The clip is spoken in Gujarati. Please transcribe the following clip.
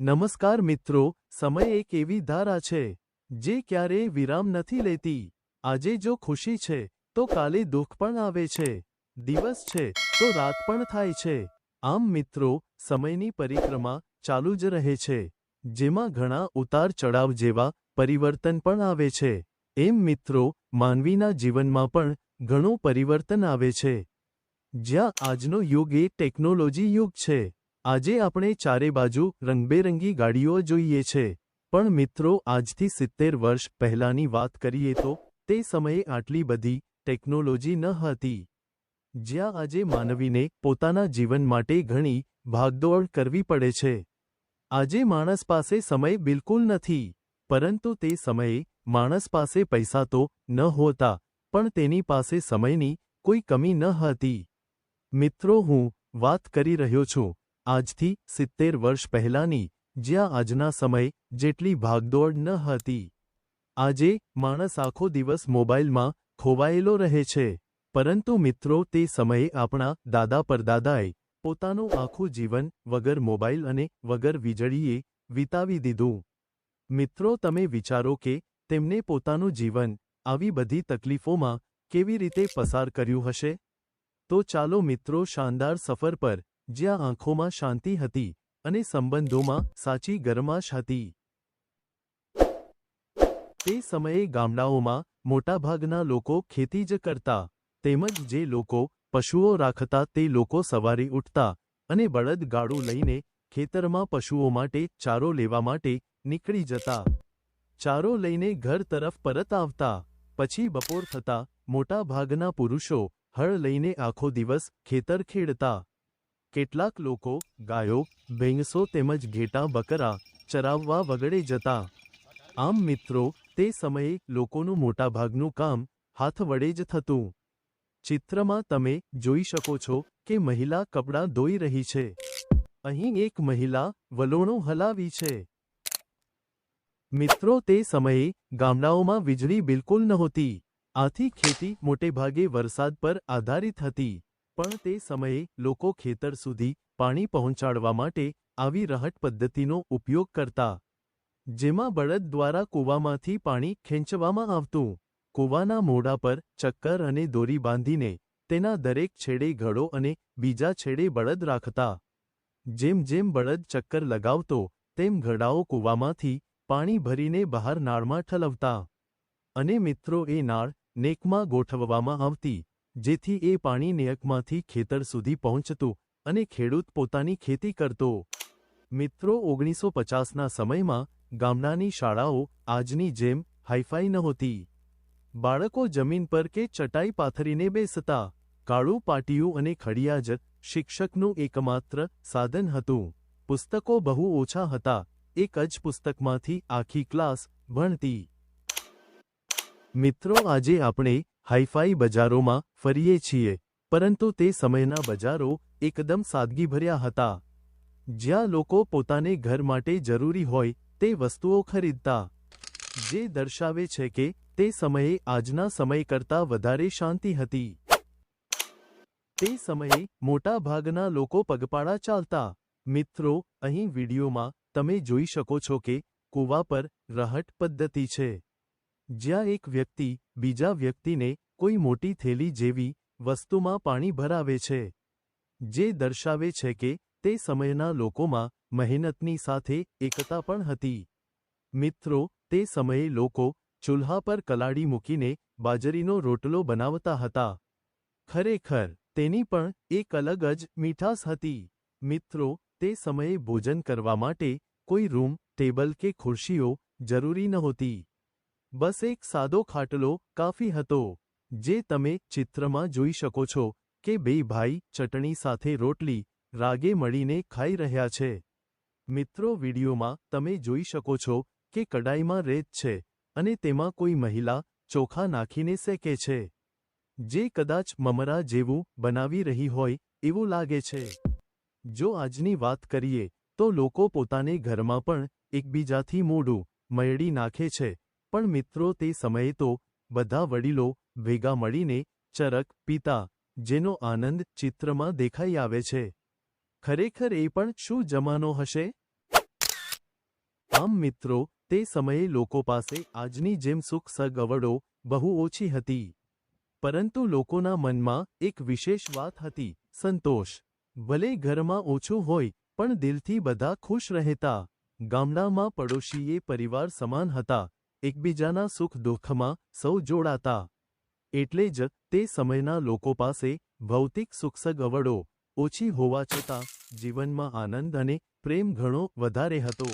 નમસ્કાર મિત્રો, સમય એક એવી ધારા છે, જે ક્યારેય વિરામ નથી લેતી. આજે જો ખુશી છે, તો કાલે દુઃખ પણ આવે છે. દિવસ છે, તો રાત પણ થાય છે. આમ મિત્રો, સમયની પરિક્રમા ચાલુ જ રહે છે, જેમાં ઘણા ઉતાર ચડાવ જેવા પરિવર્તન પણ આવે છે. એમ મિત્રો, માનવીના જીવનમાં પણ ઘણું પરિવર્તન આવે છે. જ્યાં આજનો યુગ એ ટેકનોલોજી યુગ છે. આજે આપણે ચારે બાજુ રંગબેરંગી ગાડીઓ જોઈએ છે. પણ મિત્રો, આજથી સિત્તેર વર્ષ પહેલાની વાત કરીએ તો, તે સમયે આટલી બધી ટેકનોલોજી ન હતી. જ્યાં આજે માનવીને પોતાના જીવન માટે ઘણી ભાગદોડ કરવી પડે છે. આજે માણસ પાસે સમય બિલકુલ નથી. પરંતુ તે સમયે માણસ પાસે પૈસા તો ન હોતા, પણ તેની પાસે સમયની કોઈ કમી ન હતી. મિત્રો, હું વાત કરી રહ્યો છું. આજથી સિત્તેર વર્ષ પહેલાની, જ્યાં આજના સમય, જેટલી ભાગદોડ ન હતી. આજે, માણસ આખો દિવસ મોબાઈલમાં ખોવાયેલો રહે છે. પરંતુ મિત્રો, તે સમયે આપણા દાદા પરદાદાએ પોતાનું આખું જીવન વગર મોબાઈલ અને વગર વીજળીએ વિતાવી દીધું. મિત્રો, તમે વિચારો કે તેમને પોતાનું જીવન આવી બધી તકલીફોમાં કેવી રીતે પસાર કર્યું હશે? તો ચાલો મિત્રો, શાનદાર સફર પર જ્યાં આંખોમાં શાંતિ હતી અને સંબંધોમાં સાચી ગરમાશ હતી. તે સમયે ગામડાઓમાં મોટાભાગના લોકો ખેતી જ કરતા, તેમજ જે લોકો પશુઓ રાખતા તે લોકો સવારે ઉઠતા અને બળદ ગાડું લઈને ખેતરમાં પશુઓ માટે ચારો લેવા માટે નીકળી જતા. ચારો લઈને ઘર તરફ પરત આવતા, પછી બપોર થતા મોટાભાગના પુરુષો હળ લઈને આખો દિવસ ખેતર ખેડતા. કેટલાક લોકો ગાયો, ભેંસો તેમજ ઘેટા બકરા ચરાવવા વગડે જતા. આમ મિત્રો, તે સમયે લોકોનું મોટાભાગનું કામ હાથ વડે જ થતું. ચિત્રમાં તમે જોઈ શકો છો કે મહિલા કપડાં ધોઈ રહી છે. અહીં એક મહિલા વલોણો હલાવી છે. મિત્રો, તે સમયે ગામડાઓમાં વીજળી બિલકુલ નહોતી. આથી ખેતી મોટેભાગે વરસાદ પર આધારિત હતી. પણ તે સમયે લોકો ખેતર સુધી પાણી પહોંચાડવા માટે આવી રહટ પદ્ધતિનો ઉપયોગ કરતા. જેમાં બળદ દ્વારા કૂવામાંથી પાણી ખેંચવામાં આવતું. કૂવાના મોઢા પર ચક્કર અને દોરી બાંધીને તેના દરેક છેડે ઘડો અને બીજા છેડે બળદ રાખતા. જેમ જેમ બળદ ચક્કર લગાવતો, તેમ ઘડાઓ કૂવામાંથી પાણી ભરીને બહાર નાળમાં ઠલવતા. અને મિત્રો એ નાળ નેકમાં ગોઠવવામાં આવતી. જેથી એ પાણી નેકમાંથી ખેતર સુધી પહોંચતું અને ખેડૂત પોતાની ખેતી કરતો. મિત્રો, ઓગણીસો પચાસના સમયમાં ગામડાની શાળાઓ આજની જેમ હાઈફાઈ નહોતી. બાળકો જમીન પર કે ચટાઈ પાથરીને બેસતા. કાળું પાટિયું અને ખડિયાજ શિક્ષકનું એકમાત્ર સાધન હતું. પુસ્તકો બહુ ઓછા હતા. એક જ પુસ્તકમાંથી આખી ક્લાસ ભણતી. મિત્રો, આજે આપણે હાઈફાઈ બજારોમાં ફરીએ છીએ, પરંતુ તે સમયના બજારો એકદમ સાદગીભર્યા હતા. જ્યાં લોકો પોતાને ઘર માટે જરૂરી હોય તે વસ્તુઓ ખરીદતા. જે દર્શાવે છે કે તે સમયે આજના સમય કરતાં વધારે શાંતિ હતી. તે સમયે મોટા ભાગના લોકો પગપાળા ચાલતા. મિત્રો, અહીં વિડીયોમાં તમે જોઈ શકો છો કે કૂવા પર રહટ પદ્ધતિ છે. જ્યાં એક વ્યક્તિ બીજા વ્યક્તિને કોઈ મોટી થેલી જેવી વસ્તુમાં પાણી ભરાવે છે, જે દર્શાવે છે કે તે સમયના લોકોમાં મહેનતની સાથે એકતા પણ હતી. મિત્રો, તે સમયે લોકો ચૂલ્હા પર કલાડી મૂકીને બાજરીનો રોટલો બનાવતા હતા. ખરેખર, તેની પણ એક અલગ જ મીઠાશ હતી. મિત્રો, તે સમયે ભોજન કરવા માટે કોઈ રૂમ, ટેબલ કે ખુરશીઓ જરૂરી નહોતી. બસ એક સાદો ખાટલો કાફી હતો, જે તમે ચિત્રમાં જોઈ શકો છો કે બે ભાઈ ચટણી સાથે રોટલી, રાગે મળીને ખાઈ રહ્યા છે. મિત્રો, વિડીયોમાં તમે જોઈ શકો છો કે કડાઈમાં રેત છે અને તેમાં કોઈ મહિલા ચોખા નાખીને શેકે છે, જે કદાચ મમરા જેવું બનાવી રહી હોય એવું લાગે છે. જો આજની વાત કરીએ તો લોકો પોતાને ઘરમાં પણ એકબીજાથી મોઢું મયડી નાખે છે પણ મિત્રો તે સમયે તો બધા વડીલો ભેગા મળીને ચરક, પીતા, જેનો આનંદ ચિત્રમાં દેખાઈ આવે છે. ખરેખર એ પણ શું જમાનો હશે? આમ મિત્રો, તે સમયે લોકો પાસે આજની જેમ સુખ સગવડો બહુ ઓછી હતી. પરંતુ લોકોના મનમાં એક વિશેષ વાત હતી, સંતોષ. ભલે ઘરમાં ઓછું હોય, પણ દિલથી બધા ખુશ રહેતા. ગામડામાં પડોશીએ પરિવાર સમાન હતા. એકબીજાના સુખ દુઃખમાં સૌ જોડાતા. એટલે જ તે સમયના લોકો પાસે ભૌતિક સુખસગવડો ઓછી હોવા છતાં જીવનમાં આનંદ અને પ્રેમ ઘણો વધારે હતો.